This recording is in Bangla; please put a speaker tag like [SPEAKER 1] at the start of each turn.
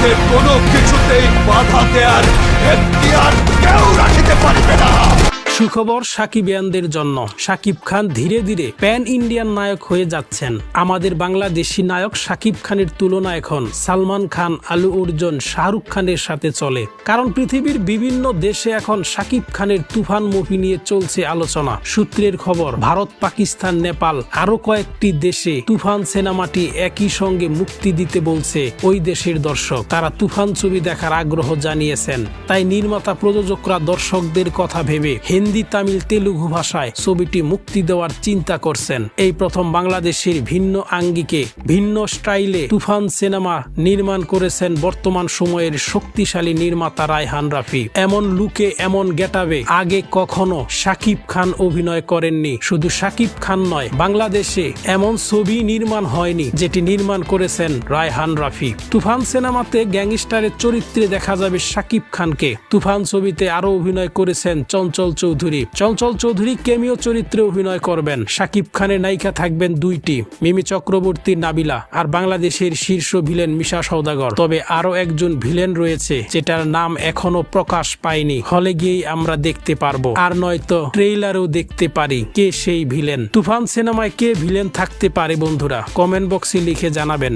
[SPEAKER 1] ওকে কোনো কিছুতেই বাধা দেয়ার
[SPEAKER 2] সুখবর সাকিবিয়ানদের জন্য। সাকিব খান ধীরে ধীরে প্যান ইন্ডিয়ান নায়ক হয়ে যাচ্ছেন। আমাদের বাংলাদেশি নায়ক সাকিব খানের তুলনা এখন সালমান খান, আলু অর্জুন, শাহরুখ খানের সাথে চলে। কারণ পৃথিবীর বিভিন্ন দেশে এখন সাকিব খানের তুফান মুভি নিয়ে চলছে আলোচনা। সূত্রের খবর, ভারত, পাকিস্তান, নেপাল আরও কয়েকটি দেশে তুফান সিনেমাটি একই সঙ্গে মুক্তি দিতে বলছে ওই দেশের দর্শক। তারা তুফান ছবি দেখার আগ্রহ জানিয়েছেন। তাই নির্মাতা, প্রযোজকরা, দর্শকদের কথা ভেবে হিন্দি তামিল তেলুগু ভাষায় ছবিটি মুক্তি দেওয়ার চিন্তা করছেন। এই প্রথম বাংলাদেশের ভিন্ন আঙ্গিকে, ভিন্ন স্টাইলে তুফান সিনেমা নির্মাণ করেছেন বর্তমান সময়ের শক্তিশালী নির্মাতা রায়হান রাফি। এমন লুকে এমন গেটাবে আগে কখনো সাকিব খান অভিনয় করেননি। শুধু সাকিব খান নয়, বাংলাদেশে এমন ছবি নির্মাণ হয়নি যেটি নির্মাণ করেছেন রায়হান রাফি। তুফান সিনেমাতে গ্যাংস্টারের চরিত্রে দেখা যাবে সাকিব খানকে। তুফান ছবিতে আরও অভিনয় করেছেন চঞ্চল চৌধুরী। চঞ্চল চৌধুরী কেমিও চরিত্রে অভিনয় করবেন। সাকিব খানের নায়িকা থাকবেন দুইটি, মিমি চক্রবর্তী নাবিলা আর বাংলাদেশের শীর্ষ ভিলেন মিশা সৌদাগর তবে আরও একজন ভিলেন রয়েছে, যেটার নাম এখনও প্রকাশ পায়নি। হলে গিয়েই আমরা দেখতে পারব। আর নয়তো ট্রেইলারও দেখতে পারি কে সেই ভিলেন। তুফান সিনেমায় কে ভিলেন থাকতে পারে বন্ধুরা, কমেন্ট বক্সে লিখে জানাবেন।